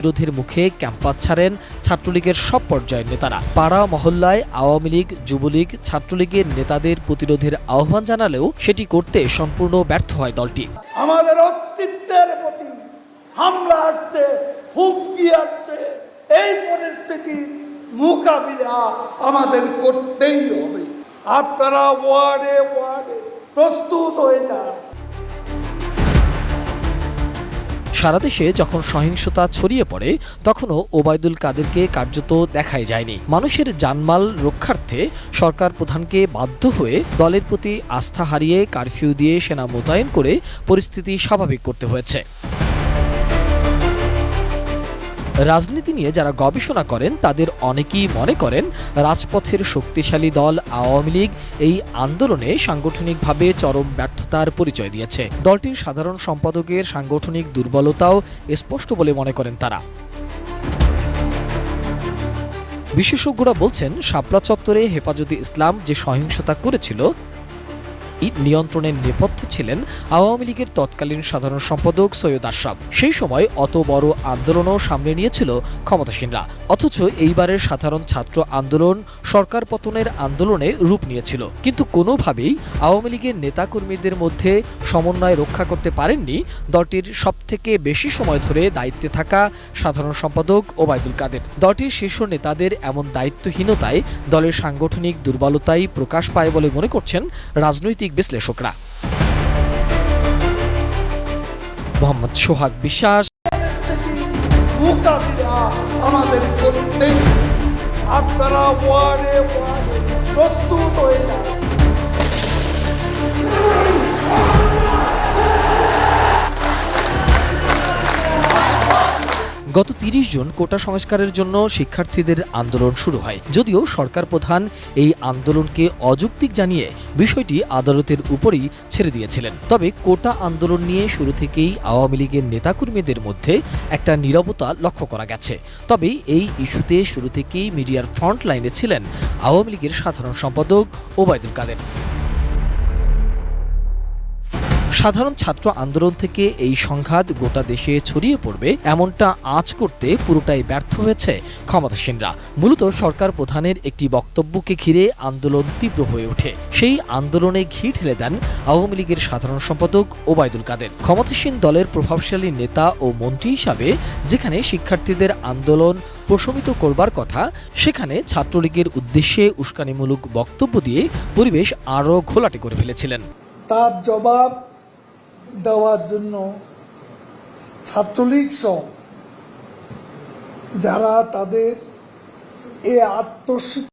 বিরোধের মুখে ক্যাম্পাস ছাড়েন ছাত্রলীগের সব পর্যায়ের নেতারা। পাড়া, মহল্লায় আওয়ামী লীগ, যুবলীগ ছাত্রলীগের নেতাদের প্রতিরোধের আহ্বান জানালেও সেটি করতে সম্পূর্ণ ব্যর্থ হয় দলটি। আমাদের অস্তিত্বের প্রতি হামলা আসছে, হুমকি আসছে, এই পরিস্থিতি মোকাবিলা আমাদের করতেই হবে। আপনারা ওয়ার্ডে ওয়ার্ডে প্রস্তুত হয়ে যান। সারা দেশে যখন সহিংসতা ছড়িয়ে পড়ে, তখনও ওবায়দুল কাদেরকে কার্যত দেখাই যায়নি। মানুষের জানমাল রক্ষার্থে সরকার প্রধানকে বাধ্য হয়ে দলের প্রতি আস্থা হারিয়ে কারফিউ দিয়ে সেনা মোতায়েন করে পরিস্থিতি স্বাভাবিক করতে হয়েছে। রাজনীতি নিয়ে যারা গবেষণা করেন, তাদের অনেকেই মনে করেন রাজপথের শক্তিশালী দল আওয়ামী লীগ এই আন্দোলনে সাংগঠনিকভাবে চরম ব্যর্থতার পরিচয় দিয়েছে। দলটির সাধারণ সম্পাদকের সাংগঠনিক দুর্বলতাও স্পষ্ট বলে মনে করেন তারা। বিশেষজ্ঞরা বলছেন, শাপলা চত্বরে হেফাজতে ইসলাম যে সহিংসতা করেছিল নিয়ন্ত্রণের নেপথ্যে ছিলেন আওয়ামী লীগের তৎকালীন সাধারণ সম্পাদক সৈয়দ আশরাফ। সেই সময় অত বড় আন্দোলনও সামনে নিয়েছিল ক্ষমতাসীনরা। অথচ এইবারের সাধারণ ছাত্র আন্দোলন সরকার পতনের আন্দোলনে রূপ নিয়েছিল। কিন্তু কোনোভাবেই আওয়ামী লীগের নেতাকর্মীদের মধ্যে সমন্বয় রক্ষা করতে পারেননি দলটির সবথেকে বেশি সময় ধরে দায়িত্বে থাকা সাধারণ সম্পাদক ওবায়দুল কাদের। দলটির শীর্ষ নেতাদের এমন দায়িত্বহীনতায় দলের সাংগঠনিক দুর্বলতাই প্রকাশ পায় বলে মনে করছেন রাজনৈতিক বিশ্লেষকরা মোহাম্মদ সোহাগ বিশ্বাস আমাদের। আপনারা ওয়ার্ডে প্রস্তুত হয়ে যান গত তিরিশ জুন কোটা সংস্কারের জন্য শিক্ষার্থীদের আন্দোলন শুরু হয়। যদিও সরকার প্রধান এই আন্দোলনকে অযৌক্তিক জানিয়ে বিষয়টি আদালতের উপরই ছেড়ে দিয়েছিলেন। তবে কোটা আন্দোলন নিয়ে শুরু থেকেই আওয়ামী লীগের নেতাকর্মীদের মধ্যে একটা নীরবতা লক্ষ্য করা গেছে। তবে এই ইস্যুতে শুরু থেকেই মিডিয়ার ফ্রন্ট লাইনে ছিলেন আওয়ামী লীগের সাধারণ সম্পাদক ওবায়দুল কাদের। সাধারণ ছাত্র আন্দোলন থেকে এই সংঘাত গোটা দেশে ছড়িয়ে পড়বে, এমনটা আঁচ করতে পুরোটাই ব্যর্থ হয়েছে ক্ষমতাসীনরা। মূলত সরকার প্রধানের একটি বক্তব্যকে ঘিরে আন্দোলন তীব্র হয়ে ওঠে। সেই আন্দোলনে ঘি ঠেলে দেন আওয়ামী লীগের সাধারণ সম্পাদক ওবায়দুল কাদের। ক্ষমতাসীন দলের প্রভাবশালী নেতা ও মন্ত্রী হিসাবে, যেখানে শিক্ষার্থীদের আন্দোলন প্রশমিত করবার কথা, সেখানে ছাত্রলীগের উদ্দেশ্যে উস্কানিমূলক বক্তব্য দিয়ে পরিবেশ আরও ঘোলাটে করে ফেলেছিলেন। তার জবাব দেওয়ার জন্য ছাত্রলীগ সহ যারা তাদের এ আত্মস্বীকৃতি